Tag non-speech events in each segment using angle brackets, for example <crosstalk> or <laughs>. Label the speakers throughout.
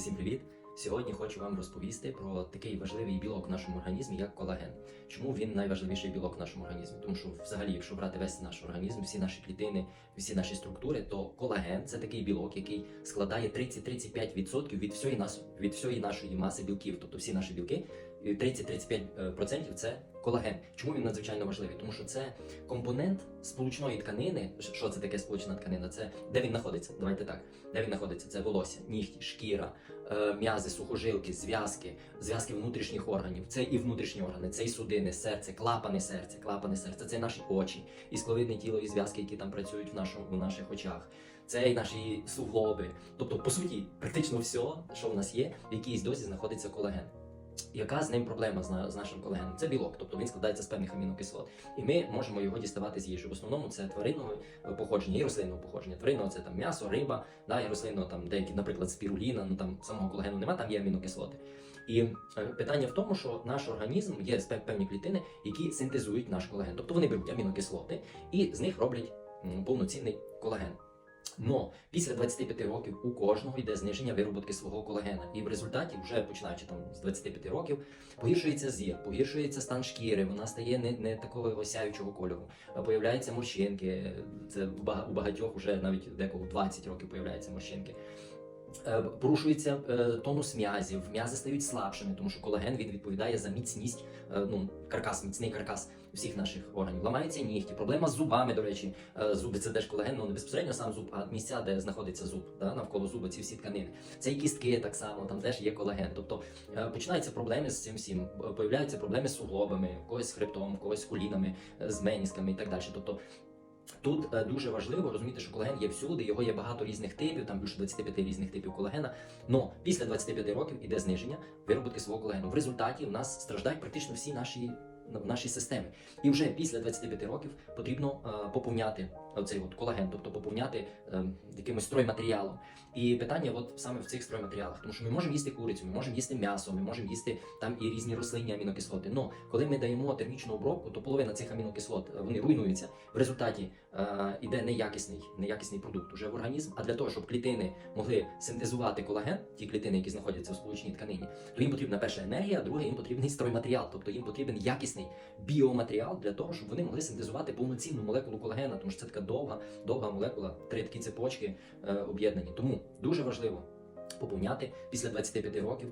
Speaker 1: всім привіт! Сьогодні хочу вам розповісти про такий важливий білок в нашому організмі, як колаген. Чому він найважливіший білок в нашому організмі? Тому що, взагалі, якщо брати весь наш організм, всі наші клітини, всі наші структури, то колаген це такий білок, який складає 30-35% від всієї нас від всієї нашої маси білків, тобто всі наші білки. і 30-35% це колаген. Чому він надзвичайно важливий? Тому що це компонент сполучної тканини. Що це таке сполучна тканина? Це де він знаходиться? Давайте так. Де він знаходиться? Це волосся, нігті, шкіра, е, м'язи, сухожилки, зв'язки, зв'язки внутрішніх органів. Це і внутрішні органи, це і судини, серце, клапани серця, клапани серця, це і наші очі, і скловидне тіло, і зв'язки, які там працюють в нашому в наших очах. Це і наші суглоби. Тобто, по суті, практично все, що в нас є, в якійсь дозі знаходиться колаген. Яка з ним проблема з, нашим колагеном? Це білок, тобто він складається з певних амінокислот, і ми можемо його діставати з їжі. В основному це тваринного е, походження і рослинного походження. Тваринного це там м'ясо, риба, да, і рослинного там деякі, наприклад, спіруліна, ну там самого колагену нема, там є амінокислоти. І е, питання в тому, що наш організм є певні клітини, які синтезують наш колаген. Тобто вони беруть амінокислоти і з них роблять повноцінний колаген. Но після 25 років у кожного йде зниження вироботки свого колагена, і в результаті, вже починаючи там з 25 років, погіршується зір, погіршується стан шкіри, вона стає не, не такого сяючого кольору. Е, Появляються морщинки. Це у багатьох вже навіть декого 20 років появляються морщинки. Е, Порушується е, тонус м'язів, м'язи стають слабшими, тому що колаген він відповідає за міцність, е, ну каркас, міцний каркас всіх наших органів. Ламаються нігті, проблема з зубами, до речі, зуби це теж колаген, ну не безпосередньо сам зуб, а місця, де знаходиться зуб, да, навколо зуба, ці всі тканини. Це і кістки так само, там теж є колаген. Тобто починаються проблеми з цим всім, появляються проблеми з суглобами, когось з хребтом, когось з колінами, з менісками і так далі. Тобто Тут е, дуже важливо розуміти, що колаген є всюди, його є багато різних типів, там більше 25 різних типів колагена. Но після 25 років іде зниження виробітки свого колагену. В результаті в нас страждають практично всі наші в нашій системі. І вже після 25 років потрібно е, поповняти оцей от колаген, тобто поповняти е, якимось стройматеріалом. І питання от саме в цих стройматеріалах, тому що ми можемо їсти курицю, ми можемо їсти м'ясо, ми можемо їсти там і різні рослинні амінокислоти. Но коли ми даємо термічну обробку, то половина цих амінокислот е, вони руйнуються. В результаті е, іде неякісний, неякісний продукт уже в організм. А для того, щоб клітини могли синтезувати колаген, ті клітини, які знаходяться в сполучній тканині, то їм потрібна перша енергія, а друге їм потрібний стройматеріал, тобто їм потрібен якісний біоматеріал для того, щоб вони могли синтезувати повноцінну молекулу колагена, тому що це така довга, довга молекула, три такі цепочки е, об'єднані. Тому дуже важливо поповняти після 25 років.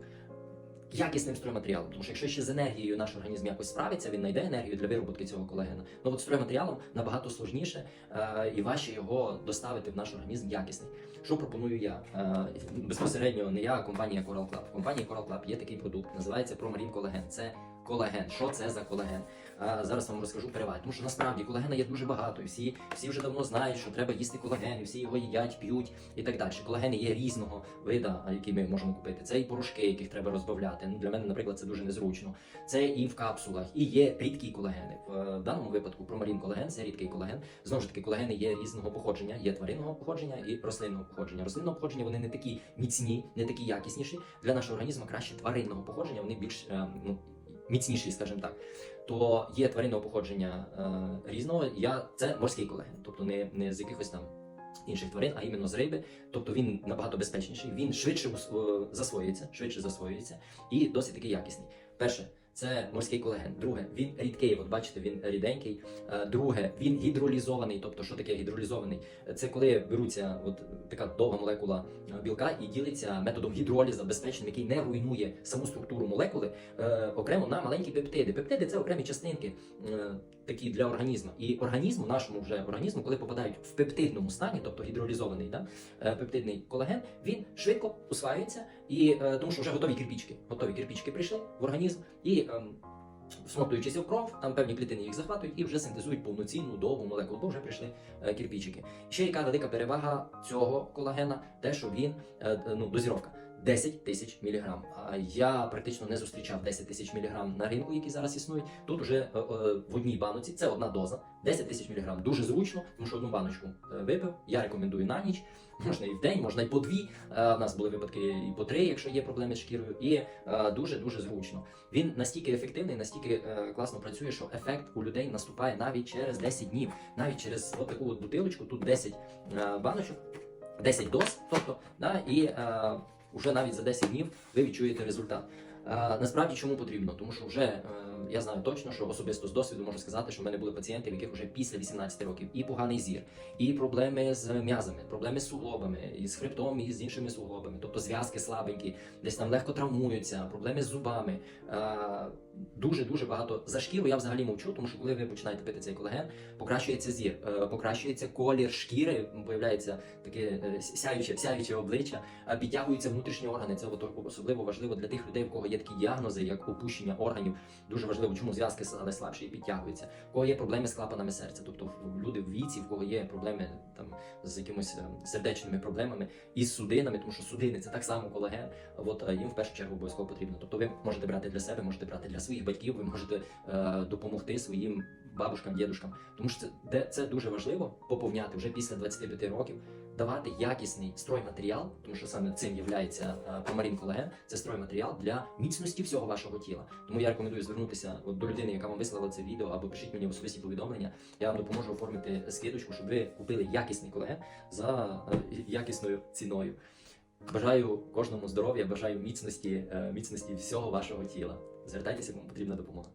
Speaker 1: Якісним стройматеріалом, тому що якщо ще з енергією наш організм якось справиться, він знайде енергію для виробітки цього колагена. Ну от стройматеріалом набагато сложніше е, і важче його доставити в наш організм якісний. Що пропоную я? Е, безпосередньо не я, а компанія Coral Club. В компанії Coral Club є такий продукт, називається Promarine Collagen. Це колаген. Що це за колаген? Зараз вам розкажу переваги. Тому що насправді колагена є дуже багато, і всі, всі вже давно знають, що треба їсти колаген, і всі його їдять, п'ють і так далі. Колагени є різного вида, які ми можемо купити. Це і порошки, яких треба розбавляти. Ну для мене, наприклад, це дуже незручно. Це і в капсулах, і є рідкі колагени. В, е, в даному випадку промарін колаген це рідкий колаген. Знову ж таки, колагени є різного походження, є тваринного походження і рослинного походження. Рослинного походження вони не такі міцні, не такі якісніші. Для нашого організму краще тваринного походження. Вони більш е, ну, міцніші, скажімо так. То є тваринного походження е, різного. Я це морський колаген, тобто не, не з якихось там. Інших тварин, а іменно з риби, тобто він набагато безпечніший, він швидше е, засвоюється, швидше засвоюється і досить таки якісний. Перше, це морський колаген. Друге, він рідкий. От бачите, він ріденький. Е, Друге, він гідролізований. Тобто, що таке гідролізований? Це коли беруться от така довга молекула е, білка і ділиться методом гідроліза безпечним, який не руйнує саму структуру молекули е, окремо на маленькі пептиди. Пептиди це окремі частинки такі для організму. І організму, нашому вже організму, коли попадають в пептидному стані, тобто гідролізований да, е, пептидний колаген, він швидко усваюється, і е, тому що вже готові кирпічки. Готові кирпічки прийшли в організм і. ем, Всмоктуючись в кров, там певні клітини їх захватують і вже синтезують повноцінну довгу молекулу, бо вже прийшли е, кірпічики. Ще яка велика перевага цього колагена, те, що він е, е, ну, дозіровка 10 тисяч міліграм. А я практично не зустрічав 10 тисяч міліграм на ринку, які зараз існують. Тут вже е, е, в одній баноці це одна доза, 10 тисяч міліграм. Дуже зручно, тому що одну баночку е, випив. Я рекомендую на ніч. <laughs> Можна і в день, можна і по дві. У нас були випадки і по три, якщо є проблеми з шкірою, і дуже дуже зручно. Він настільки ефективний, настільки класно працює, що ефект у людей наступає навіть через 10 днів, навіть через от таку от бутилочку, тут 10 е, баночок, 10 доз, тобто, да, і Уже навіть за 10 днів ви відчуєте результат. Насправді чому потрібно? Тому що вже е, я знаю точно, що особисто з досвіду можу сказати, що в мене були пацієнти, в яких вже після 18 років і поганий зір, і проблеми з м'язами, проблеми з суглобами, і з хребтом, і з іншими суглобами, тобто зв'язки слабенькі, десь там легко травмуються, проблеми з зубами. Дуже дуже багато за шкіру я взагалі мовчу, тому що коли ви починаєте пити цей колаген, покращується зір, е, покращується колір шкіри, появляється таке е, сяюче, сяюче обличчя, е, підтягуються внутрішні органи. Це особливо важливо для тих людей, у кого є такі діагнози, як опущення органів. Дуже важливо, чому зв'язки слабші і підтягуються. У кого є проблеми з клапанами серця, тобто люди в віці, в кого є проблеми там з якимось е, сердечними проблемами і з судинами, тому що судини це так само колаген. От е, їм в першу чергу обов'язково потрібно. Тобто ви можете брати для себе, можете брати для своїх батьків, ви можете е, допомогти своїм бабушкам, дідушкам. Тому що це, це дуже важливо поповняти вже після 25 років, давати якісний стройматеріал, тому що саме цим є промарін колаген, це стройматеріал для міцності всього вашого тіла. Тому я рекомендую звернутися от, до людини, яка вам вислала це відео, або пишіть мені в особисті повідомлення. Я вам допоможу оформити скидочку, щоб ви купили якісний колаген за е, якісною ціною. Бажаю кожному здоров'я, бажаю міцності, е, міцності всього вашого тіла. Звертайтеся, кому потрібна допомога.